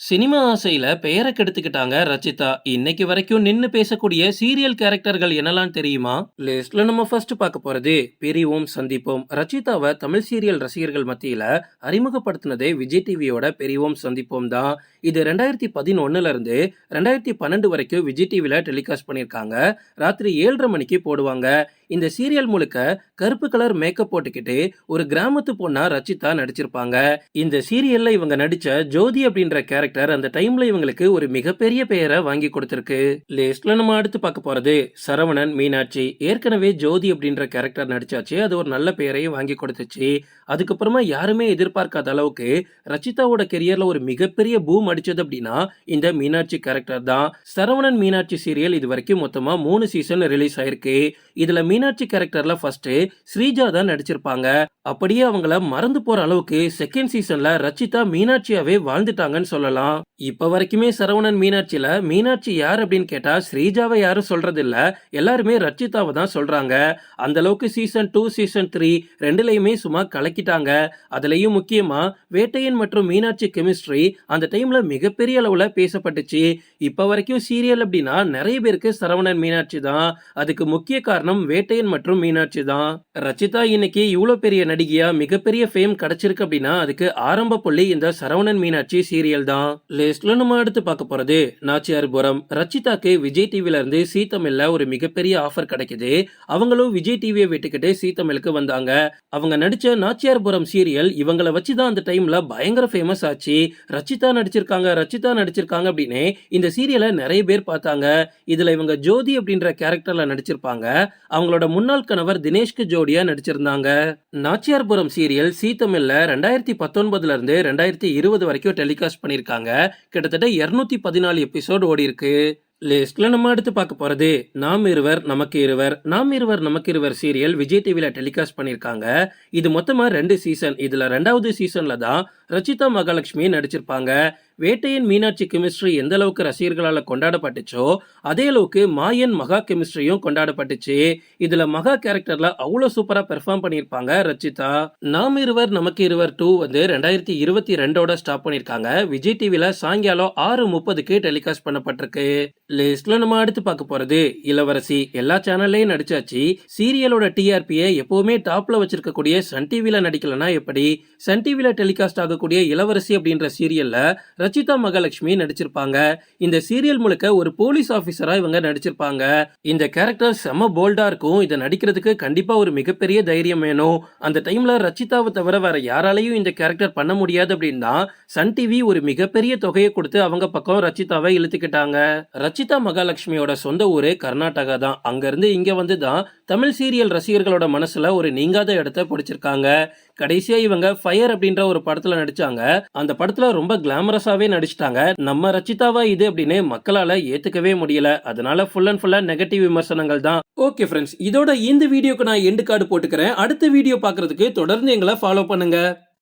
Cinema ஆசையில பெயரை கெடுத்துக்கிட்டாங்க ரச்சிதா. இன்னைக்கு வரைக்கும் நின்னு பேசக்கூடிய சீரியல் கேரக்டர்கள் என்னலாம் தெரியுமா? லிஸ்ட்ல நம்ம ஃபர்ஸ்ட் பார்க்க போறது பிரிவோம் சந்திப்போம். ரச்சிதாவை தமிழ் சீரியல் ரசிகர்கள் மத்தியில அறிமுகப்படுத்தினதே விஜய் டிவியோட பிரிவோம் சந்திப்போம் தான். இது 2011ல இருந்து 2012 வரைக்கும் விஜய் டிவில டெலிகாஸ்ட் பண்ணியிருக்காங்க. ராத்திரி ஏழரை மணிக்கு போடுவாங்க. இந்த சீரியல் முழுக்க கருப்பு கலர் மேக்கப் போட்டுக்கிட்டு ஒரு கிராமத்து பொண்ணா ரச்சிதா நடிச்சிருப்பாங்க. இந்த சீரியல்ல இவங்க நடிச்ச ஜோதி அப்படின்ற கேரக்டர் அந்த டைம்ல இவங்களுக்கு ஒரு மிகப்பெரிய பெயரை வாங்கி கொடுத்திருக்கு. லிஸ்ட்ல நம்ம அடுத்து பார்க்க போறது சரவணன் மீனாட்சி. ஏற்கனவே ஜோதி அப்படின்ற கேரக்டர் நடிச்சாச்சு. அது ஒரு நல்ல பெயரையும் வாங்கி கொடுத்துச்சு. அதுக்கப்புறமா யாருமே எதிர்பார்க்காத அளவுக்கு ரச்சிதாவோட கெரியர்ல ஒரு மிகப்பெரிய பூம் அடிச்சது அப்படின்னா இந்த மீனாட்சி கேரக்டர் தான். சரவணன் மீனாட்சி சீரியல் இது வரைக்கும் மொத்தமா மூணு சீசன் ரிலீஸ் ஆயிருக்கு. இதுல மீனாட்சி கேரக்டர்ல ஃபர்ஸ்ட் ஸ்ரீஜா தான் நடிச்சிருப்பாங்க. அப்படியே அவங்கள மறந்து போற அளவுக்கு செகண்ட் சீசன்ல ரச்சிதா மீனாட்சியாவே வாழ்ந்துட்டாங்கன்னு சொல்லலாம். இப்ப வரைக்குமே சரவணன் மீனாட்சியில மீனாட்சி யார் அப்படின்னு கேட்டா ஸ்ரீஜாவை யாரும் சொல்றது இல்ல. எல்லாருமே ரச்சிதாவை தான் சொல்றாங்க. அந்த அளவுக்கு சீசன் டூ சீசன் த்ரீ ரெண்டுலயுமே சும்மா கலக்கிட்டாங்க. அதுலயும் முக்கியமா வேட்டையன் மற்றும் மீனாட்சி கெமிஸ்ட்ரி அந்த டைம்ல மிகப்பெரிய அளவுல பேசப்பட்டுச்சு. இப்ப வரைக்கும் சீரியல் அப்படின்னா நிறைய பேருக்கு சரவணன் மீனாட்சி தான். அதுக்கு முக்கிய காரணம் வேட்டையன் மற்றும் மீனாட்சி தான். ரச்சிதா இன்னைக்கு இவ்வளவு பெரிய நடிகையா மிகப்பெரிய ஃபேம் கிடைச்சிருக்கு அப்படின்னா அதுக்கு ஆரம்ப புள்ளி இந்த சரவணன் மீனாட்சி சீரியல் தான். லிஸ்ட்ல நம்ம அடுத்து பார்க்க போறது நாச்சியார்புரம். ரச்சிதாக்கு விஜய் டிவில இருந்து சீ தமிழ்ல ஒரு மிகப்பெரிய ஆஃபர் கிடைக்குது. அவங்களும் விஜய் டிவியை விட்டுக்கிட்டு சீ தமிழுக்கு வந்தாங்க. அவங்க நடிச்ச நாச்சியார்புரம் சீரியல் இவங்கள வச்சு தான் அந்த டைம்ல பயங்கர ஃபேமஸ் ஆச்சு. ரச்சிதா நடிச்சிருக்காங்க ரச்சிதா நடிச்சிருக்காங்க அப்படின்னு இந்த சீரியலை நிறைய பேர் பார்த்தாங்க. இதுல இவங்க ஜோதி அப்படின்ற கேரக்டர்ல நடிச்சிருப்பாங்க. அவங்களோட முன்னாள் கணவர் தினேஷ்க்கு ஜோடியா நடிச்சிருந்தாங்க. நாச்சியார்புரம் சீரியல் சீ தமிழ்ல 2019ல இருந்து 2020 வரைக்கும் டெலிகாஸ்ட் பண்ணிருக்காங்க. கிட்டத்தட்ட 214 எபிசோட் ஓடி இருக்கு. லிஸ்ட்ல நம்ம எடுத்து பார்க்க போறது நாம் இருவர் நமக்கு இருவர் நாம் இருவர் நமக்கு இருவர் சீரியல் விஜய் டிவில டெலிகாஸ்ட் பண்ணிருக்காங்க. இது மொத்தமா ரெண்டு சீசன். இதுல ரெண்டாவது சீசன்ல தான் ரச்சிதா மகாலட்சுமி நடிச்சிருப்பாங்க. வேட்டையின் மீனாட்சி கெமிஸ்ட்ரி எந்த அளவுக்கு ரசிகர்களால் கொண்டாடப்பட்டுச்சோ அதே அளவுக்கு மாயன் மகா கெமிஸ்ட்ரியும் கொண்டாடப்பட்டுச்சு. இதுல மகா கேரக்டர்ல அவ்வளவு சூப்பரா பெர்ஃபார்ம் பண்ணியிருப்பாங்க ரச்சிதா. நாம் இருவர் நமக்கு இருவர் டூ வந்து 2022ஓட ஸ்டாப் பண்ணிருக்காங்க. விஜய் டிவில சாயங்காலம் 6:30க்கு டெலிகாஸ்ட் பண்ணப்பட்டிருக்கு. லிஸ்ட்ல நம்ம அடுத்து பார்க்க போறது இளவரசி. எல்லா சேனல்லையும் நடிச்சாச்சு. சீரியலோட டிஆர்பியை எப்பவுமே டாப்ல வச்சிருக்கக்கூடிய சன் டிவில நடிக்கலன்னா எப்படி? சன் டிவில டெலிகாஸ்ட் ஆகக்கூடிய இளவரசி அப்படின்ற சீரியல்ல ரச்சிதா மகாலட்சுமி நடிச்சிருப்பாங்க. இந்த சீரியல் முழுக்க ஒரு போலீஸ் ஆபீசரா இவங்க நடிச்சிருப்பாங்க. இந்த கேரக்டர் செம போல்டா இருக்கும். இதை நடிக்கிறதுக்கு கண்டிப்பா ஒரு மிகப்பெரிய தைரியம் வேணும். அந்த டைம்ல ரச்சிதாவை தவிர வேற யாராலையும் இந்த கேரக்டர் பண்ண முடியாது அப்படின்னா சன் டிவி ஒரு மிகப்பெரிய தொகையை கொடுத்து அவங்க பக்கம் ரச்சிதாவை இழுத்துக்கிட்டாங்க. ரச்சிதா மகாலட்சுமியோட சொந்த ஊரு கர்நாடகா தான். அங்க இருந்து இங்க வந்து தான் தமிழ் சீரியல் ரசிகர்களோட மனசுல ஒரு நீங்காத இடத்தை பிடிச்சிருக்காங்க. கடைசியா இவங்க ஃபயர் அப்படின்ற ஒரு படத்துல நடிச்சாங்க. அந்த படத்துல ரொம்ப கிளாமரஸாவே நடிச்சிட்டாங்க. நம்ம ரச்சிதாவா இது அப்படின்னு மக்களால ஏத்துக்கவே முடியல. அதனால ஃபுல் அண்ட் ஃபுல்லா நெகட்டிவ் விமர்சனங்கள் தான். ஓகே ஃப்ரெண்ட்ஸ் இதோட இந்த வீடியோக்கு நான் எண்டு கார்டு போட்டுக்கிறேன். அடுத்த வீடியோ பாக்குறதுக்கு தொடர்ந்து எங்களை ஃபாலோ பண்ணுங்க.